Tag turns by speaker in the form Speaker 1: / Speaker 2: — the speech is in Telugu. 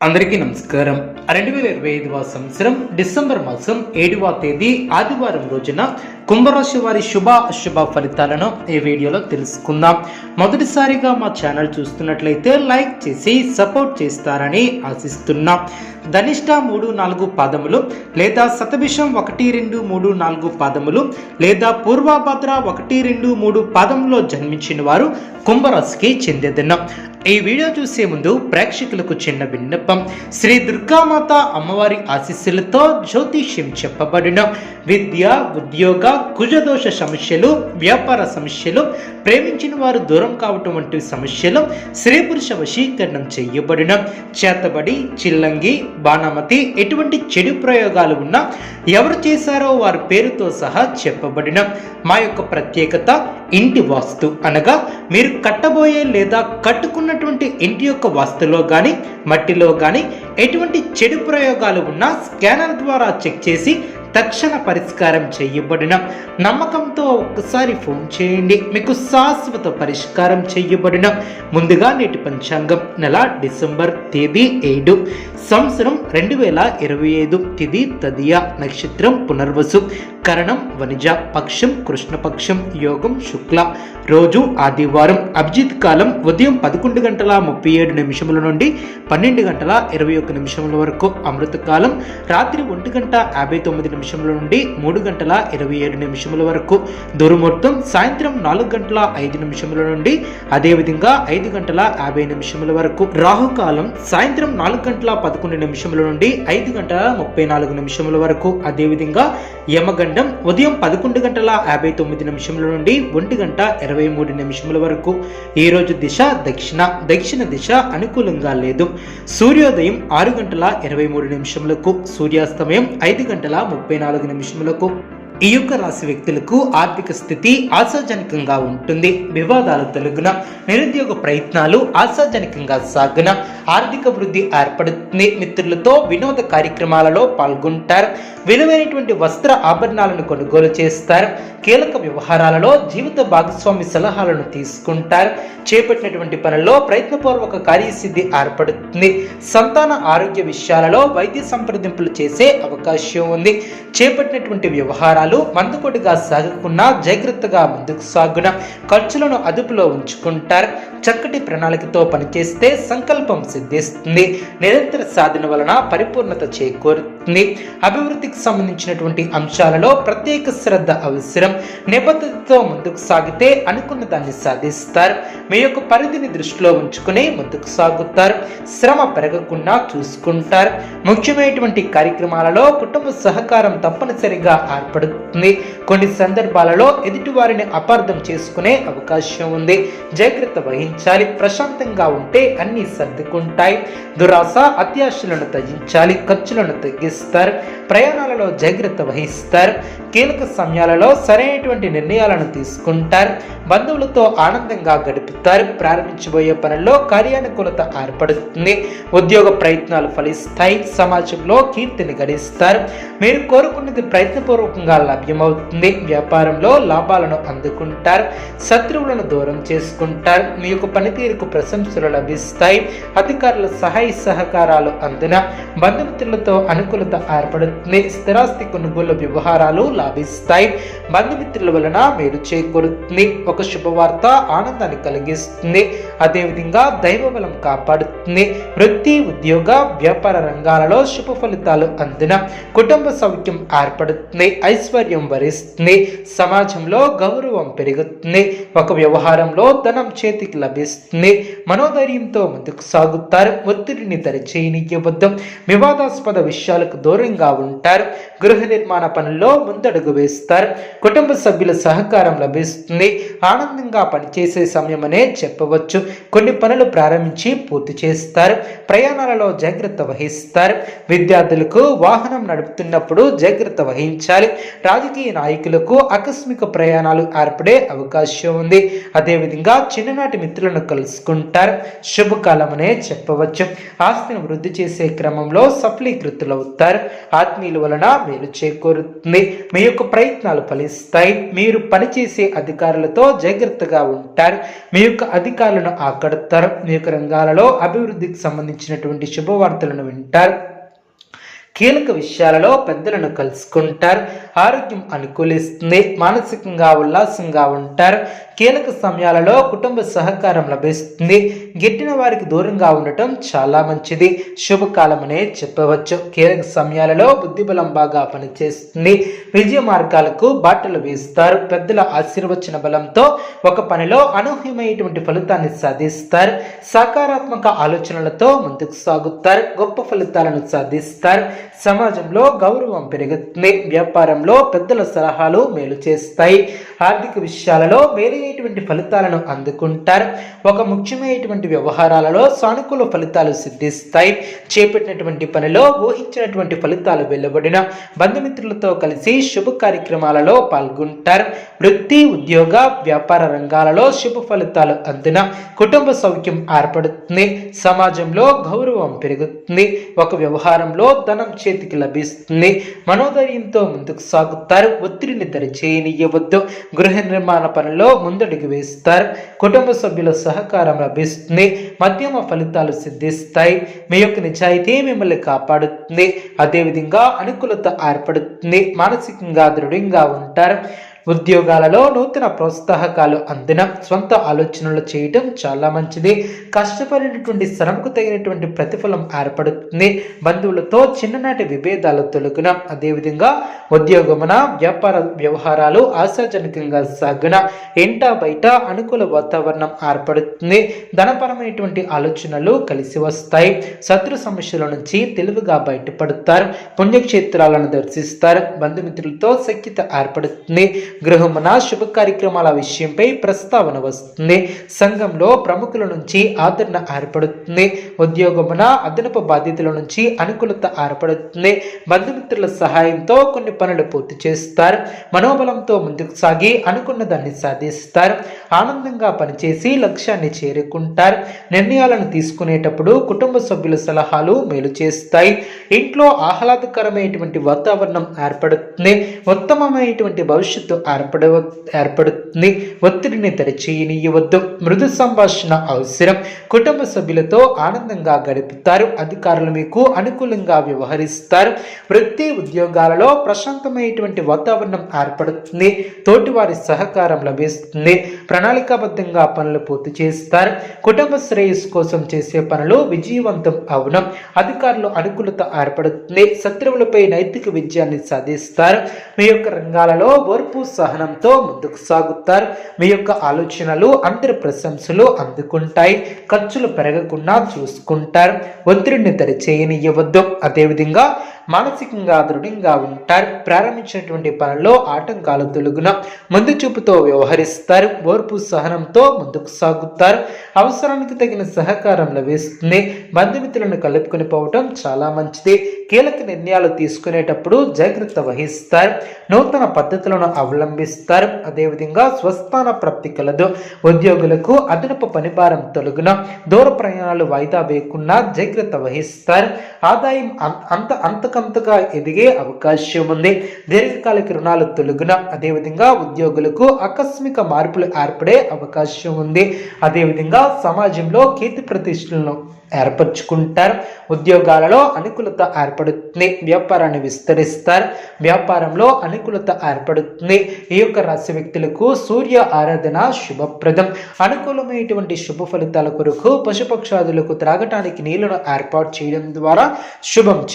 Speaker 1: అందరికీ నమస్కారం. రెండు వేల ఇరవై ఐదవ సంవత్సరం డిసెంబర్ మాసం ఏడవ తేదీ ఆదివారం రోజున కుంభరాశి వారి శుభ అశుభ ఫలితాలను ఈ వీడియోలో తెలుసుకుందాం. మొదటిసారిగా మా ఛానల్ చూస్తున్నట్లయితే లైక్ చేసి సపోర్ట్ చేస్తారని ఆశిస్తున్నాం. ధనిష్ట మూడు నాలుగు పాదములు లేదా శతభిషం ఒకటి రెండు మూడు నాలుగు పాదములు లేదా పూర్వభద్ర ఒకటి రెండు మూడు పాదంలో జన్మించిన వారు కుంభరాశికి చెందేదన్న. ఈ వీడియో చూసే ముందు ప్రేక్షకులకు చిన్న విన్నపం. శ్రీ దుర్గామాత అమ్మవారి ఆశీస్సులతో జ్యోతిష్యం చెప్పబడిన విద్య ఉద్యోగ కుజదోష సమస్యలు వ్యాపార సమస్యలు ప్రేమించిన వారు దూరం కావటం వంటి సమస్యలు స్త్రీ పురుష వశీకరణం చేయబడిన చేతబడి చిల్లంగి బాణమతి ఎటువంటి చెడు ప్రయోగాలు ఉన్నా ఎవరు చేశారో వారి పేరుతో సహా చెప్పబడిన మా యొక్క ప్రత్యేకత ఇంటి వాస్తు అనగా మీరు కట్టబోయే లేదా కట్టుకున్నటువంటి ఇంటి యొక్క వాస్తులో కానీ మట్టిలో కానీ ఎటువంటి చెడు ప్రయోగాలు ఉన్నా స్కానర్ ద్వారా చెక్ చేసి తక్షణ పరిష్కారం చేయబడిన నమ్మకంతో ఒక్కసారి ఫోన్ చేయండి. మీకు శాశ్వత పరిష్కారం చేయబడిన ముందుగా నేటి పంచాంగం నెల డిసెంబర్ తేదీ ఏడు. సంవత్సరం రెండు వేల ఇరవై ఐదు తిది తదియ నక్షత్రం పునర్వసు. కరణం వనిజ పక్షం కృష్ణపక్షం యోగం శుక్ల. రోజు ఆదివారం అభిజిత్ కాలం ఉదయం పదకొండు గంటల ముప్పై ఏడు నిమిషముల నుండి పన్నెండు గంటల ఇరవై ఒక్క నిమిషముల వరకు. అమృత కాలం రాత్రి ఒంటి గంట యాభై తొమ్మిది నిమిషముల నుండి మూడు గంటల ఇరవై ఏడు నిమిషముల వరకు. దుర్ముహూర్తం సాయంత్రం నాలుగు గంటల ఐదు నిమిషముల నుండి అదేవిధంగా ఐదు గంటల యాభై నిమిషముల వరకు. రాహుకాలం సాయంత్రం నాలుగు గంటల పదకొండు నిమిషముల నుండి ఐదు గంటల ముప్పై నాలుగు నిమిషముల వరకు. అదేవిధంగా యమగండం ఉదయం పదకొండు గంటల యాభై తొమ్మిది నిమిషముల నుండి ఒంటి గంట ఇరవై మూడు నిమిషముల వరకు. ఈ రోజు దిశ దక్షిణ. దక్షిణ దిశ అనుకూలంగా లేదు. సూర్యోదయం ఆరు గంటల ఇరవై మూడు నిమిషములకు. సూర్యాస్తమయం ఐదు గంటల ముప్పై నాలుగు నిమిషములకు. ఈ యొక్క రాశి వ్యక్తులకు ఆర్థిక స్థితి ఆశాజనకంగా ఉంటుంది. వివాదాలు తొలగున నిరుద్యోగ ప్రయత్నాలు ఆశాజనకంగా సాగున ఆర్థిక వృద్ధి ఏర్పడుతుంది. మిత్రులతో వినోద కార్యక్రమాలలో పాల్గొంటారు. విలువైనటువంటి వస్త్ర ఆభరణాలను కొనుగోలు చేస్తారు. కీలక వ్యవహారాలలో జీవిత భాగస్వామి సలహాలను తీసుకుంటారు. చేపట్టినటువంటి పనుల్లో ప్రయత్నపూర్వక కార్యసిద్ధి ఏర్పడుతుంది. సంతాన ఆరోగ్య విషయాలలో వైద్య సంప్రదింపులు చేసే అవకాశం ఉంది. చేపట్టినటువంటి వ్యవహారాలు మందుకొడిగా సాగకుండా జాగ్రత్తగా ముందుకు సాగున ఖర్చులను అదుపులో ఉంచుకుంటారు. చక్కటి ప్రణాళికతో పనిచేస్తే సంకల్పం సిద్ధిస్తుంది. నిరంతర సాధన వలన పరిపూర్ణత చేకూరుతుంది. అభివృద్ధికి సంబంధించినటువంటి అంశాలలో ప్రత్యేక శ్రద్ధ అవసరం. నిబద్ధతతో ముందుకు సాగితే అనుకున్న దాన్ని సాధిస్తారు. మీ యొక్క పరిధిని దృష్టిలో ఉంచుకుని ముందుకు సాగుతారు. శ్రమ పెరగకుండా చూసుకుంటారు. ముఖ్యమైనటువంటి కార్యక్రమాలలో కుటుంబ సహకారం తప్పనిసరిగా ఏర్పడుతుంది. కొన్ని సందర్భాలలో ఎదుటివారిని అపార్థం చేసుకునే అవకాశం ఉంది. జాగ్రత్త వహించాలి. ప్రశాంతంగా ఉంటే అన్ని సర్దుకుంటాయి. దురాశ అత్యాశలను తగ్గించాలి. ఖర్చులను తగ్గిస్తారు. ప్రయాణాలలో జాగ్రత్త వహిస్తారు. కీలక సమయాలలో సరైనటువంటి నిర్ణయాలను తీసుకుంటారు. బంధువులతో ఆనందంగా గడుపుతారు. ప్రారంభించబోయే పనుల్లో కార్యానుకూలత ఏర్పడుతుంది. ఉద్యోగ ప్రయత్నాలు ఫలిస్తాయి. సమాజంలో కీర్తిని గడిస్తారు. మీరు కోరుకున్నది ప్రయత్నపూర్వకంగా లభ్యమవుతుంది. వ్యాపారంలో లాభాలను అందుకుంటారు. శత్రువులను దూరం చేసుకుంటారు. మీ యొక్క పనితీరుకు ప్రశంసలు లభిస్తాయి. అధికారుల సహాయ సహకారాలు అందున బంధుమిత్రులతో అనుకూలత ఏర్పడుతుంది. స్థిరాస్తి కొనుగోలు వ్యవహారాలు లాభిస్తాయి. బంధుమిత్రుల వలన మేలు చేకూరుతుంది. ఒక శుభవార్త ఆనందాన్ని కలిగిస్తుంది. అదేవిధంగా దైవ బలం కాపాడుతుంది. వృత్తి ఉద్యోగ వ్యాపార రంగాలలో శుభ ఫలితాలు అందిన కుటుంబ సౌఖ్యం ఏర్పడుతుంది ఐశ్వర్యం వరిస్తుంది సమాజంలో గౌరవం పెరుగుతుంది ఒక వ్యవహారంలో ధనం చేతికి లభిస్తుంది. మనోధైర్యంతో ముందుకు సాగుతారు ఒత్తిడిని దరిచేయనివ్వద్దు. వివాదాస్పద విషయాలకు దూరంగా ఉంటారు గృహ నిర్మాణ పనుల్లో ముందడుగు వేస్తారు. కుటుంబ సభ్యుల సహకారం లభిస్తుంది ఆనందంగా పనిచేసే సమయమనే చెప్పవచ్చు. కొన్ని పనులు ప్రారంభించి పూర్తి చేస్తారు. ప్రయాణాలలో జాగ్రత్త వహిస్తారు. విద్యార్థులకు వాహనం నడుపుతున్నప్పుడు జాగ్రత్త వహించాలి. రాజకీయ నాయకులకు ఆకస్మిక ప్రయాణాలు ఏర్పడే అవకాశం ఉంది. అదేవిధంగా చిన్ననాటి మిత్రులను కలుసుకుంటారు. శుభకాలం అనే చెప్పవచ్చు. ఆస్తిని వృద్ధి చేసే క్రమంలో సఫలీకృతులవుతారు. ఆత్మీయుల వలన మేలు చేకూరుతుంది. మీ యొక్క ప్రయత్నాలు ఫలిస్తాయి. మీరు పనిచేసే అధికారులతో జాగ్రత్తగా ఉంటారు. మీ యొక్క అధికారులను ఆకడతారు మీ యొక్క రంగాలలో అభివృద్ధికి సంబంధించినటువంటి శుభవార్తలను వింటారు. కీలక విషయాలలో పెద్దలను కలుసుకుంటారు. ఆరోగ్యం అనుకూలిస్తుంది మానసికంగా ఉల్లాసంగా ఉంటారు. కీలక సమయాలలో కుటుంబ సహకారం లభిస్తుంది. గిట్టిన వారికి దూరంగా ఉండటం చాలా మంచిది. శుభకాలమనే చెప్పవచ్చు. కీలక సమయాలలో బుద్ధిబలం బాగా పనిచేస్తుంది. విజయ మార్గాలకు బాటలు వేస్తారు. పెద్దల ఆశీర్వచన బలంతో ఒక పనిలో అనూహ్యమైనటువంటి ఫలితాన్ని సాధిస్తారు. సకారాత్మక ఆలోచనలతో ముందుకు సాగుతారు. గొప్ప ఫలితాలను సాధిస్తారు. సమాజంలో గౌరవం పెరుగుతుంది వ్యాపారంలో పెద్దల సలహాలు మేలు చేస్తాయి. ఆర్థిక విషయాలలో మేలైనటువంటి ఫలితాలను అందుకుంటారు. ఒక ముఖ్యమైనటువంటి వ్యవహారాలలో సానుకూల ఫలితాలు సిద్ధిస్తాయి. చేపట్టినటువంటి పనిలో ఊహించినటువంటి ఫలితాలు వెలువడిన బంధుమిత్రులతో కలిసి శుభ కార్యక్రమాలలో పాల్గొంటారు. వృత్తి ఉద్యోగ వ్యాపార రంగాలలో శుభ ఫలితాలు అందిన కుటుంబ సౌఖ్యం ఏర్పడుతుంది. సమాజంలో గౌరవం పెరుగుతుంది. ఒక వ్యవహారంలో ధనం చేతికి లభిస్తుంది. మనోధైర్యంతో ముందుకు సాగుతారు. ఒత్తిడిని దరిచేయనియవద్దు. గృహ నిర్మాణ పనిలో ముందడుగు వేస్తారు. కుటుంబ సభ్యుల సహకారం లభిస్తుంది. మధ్యమ ఫలితాలు సిద్ధిస్తాయి. మీ యొక్క నిజాయితీ మిమ్మల్ని కాపాడుతుంది. అదేవిధంగా అనుకూలత ఏర్పడుతుంది. మానసికంగా దృఢంగా ఉంటారు. ఉద్యోగాలలో నూతన ప్రోత్సాహకాలు అందిన సొంత ఆలోచనలు చేయటం చాలా మంచిది. కష్టపడినటువంటి శ్రమకు తగినటువంటి ప్రతిఫలం ఏర్పడుతుంది. బంధువులతో చిన్ననాటి విభేదాలు తొలగిన అదేవిధంగా ఉద్యోగమున వ్యాపార వ్యవహారాలు ఆశాజనకంగా సాగున ఇంట బయట అనుకూల వాతావరణం ఏర్పడుతుంది. ధనపరమైనటువంటి ఆలోచనలు కలిసి వస్తాయి. శత్రు సమస్యల నుంచి తెలివిగా బయటపడతారు. పుణ్యక్షేత్రాలను దర్శిస్తారు. బంధుమిత్రులతో సఖ్యత ఏర్పడుతుంది. గృహమున శుభ కార్యక్రమాల విషయంపై ప్రస్తావన వస్తుంది. సంఘంలో ప్రముఖుల నుంచి ఆదరణ ఏర్పడుతుంది. ఉద్యోగమున అదనపు బాధ్యతల నుంచి అనుకూలత ఏర్పడుతుంది. బంధుమిత్రుల సహాయంతో కొన్ని పనులు పూర్తి చేస్తారు. మనోబలంతో ముందుకు సాగి అనుకున్న దాన్ని సాధిస్తారు. ఆనందంగా పనిచేసి లక్ష్యాన్ని చేరుకుంటారు. నిర్ణయాలను తీసుకునేటప్పుడు కుటుంబ సభ్యుల సలహాలు మేలు చేస్తాయి. ఇంట్లో ఆహ్లాదకరమైనటువంటి వాతావరణం ఏర్పడుతుంది. ఉత్తమమైనటువంటి భవిష్యత్తు ఏర్పడ ఏర్పడుతుంది. ఒత్తిడిని తెరచేయనీయవద్దు. మృదు సంభాషణ అవసరం. కుటుంబ సభ్యులతో ఆనందంగా గడుపుతారు. అధికారులు మీకు అనుకూలంగా వ్యవహరిస్తారు. వృత్తి ఉద్యోగాలలో ప్రశాంతమైనటువంటి వాతావరణం ఏర్పడుతుంది. తోటివారి సహకారం లభిస్తుంది. ప్రణాళికాబద్ధంగా పనులు పూర్తి చేస్తారు. కుటుంబ శ్రేయస్సు కోసం చేసే పనులు విజయవంతం అవునం. అధికారులు అనుకూలత ఏర్పడుతుంది. శత్రువులపై నైతిక విజయాన్ని సాధిస్తారు. మీ యొక్క రంగాలలో ఓర్పు సహనంతో ముందుకు సాగుతారు. మీ యొక్క ఆలోచనలు అందరి ప్రశంసలు అందుకుంటాయి. ఖర్చులు పెరగకుండా చూసుకుంటారు. ఒత్తిడిని దరిచేయనివ్వద్దు అదేవిధంగా మానసికంగా దృఢంగా ఉంటారు. ప్రారంభించినటువంటి పనుల్లో ఆటంకాలు తొలగున ముందు చూపుతో వ్యవహరిస్తారు. ఓర్పు సహనంతో ముందుకు సాగుతారు. అవసరానికి తగిన సహకారం లభిస్తుంది. బంధుమిత్రులను కలుపుకొని పోవటం చాలా మంచిది. కీలక నిర్ణయాలు తీసుకునేటప్పుడు జాగ్రత్త వహిస్తారు. నూతన పద్ధతులను అవలంబిస్తారు. అదేవిధంగా స్వస్థాన ప్రాప్తి కలదు. ఉద్యోగులకు అదనపు పనిభారం తొలగున దూర ప్రయాణాలు వాయిదా వేయకుండా జాగ్రత్త వహిస్తారు. ఆదాయం అంత అంతకంతగా ఎదిగే అవకాశం ఉంది. దీర్ఘకాలిక రుణాలు తొలగున అదేవిధంగా ఉద్యోగులకు ఆకస్మిక మార్పులు ఏర్పడే అవకాశం ఉంది. అదేవిధంగా సమాజంలో కీర్తి ప్రతిష్టలను ఏర్పరచుకుంటారు. ఉద్యోగాలలో అనుకూలత ఏర్పడుతుంది. వ్యాపారాన్ని విస్తరిస్తారు. వ్యాపారంలో అనుకూలత ఏర్పడుతుంది. ఈ యొక్క రాశి వ్యక్తులకు సూర్య ఆరాధన శుభప్రదం. అనుకూలమైనటువంటి శుభ ఫలితాల కొరకు పశుపక్షాదులకు త్రాగటానికి నీళ్ళను ఏర్పాటు చేయడం ద్వారా శుభం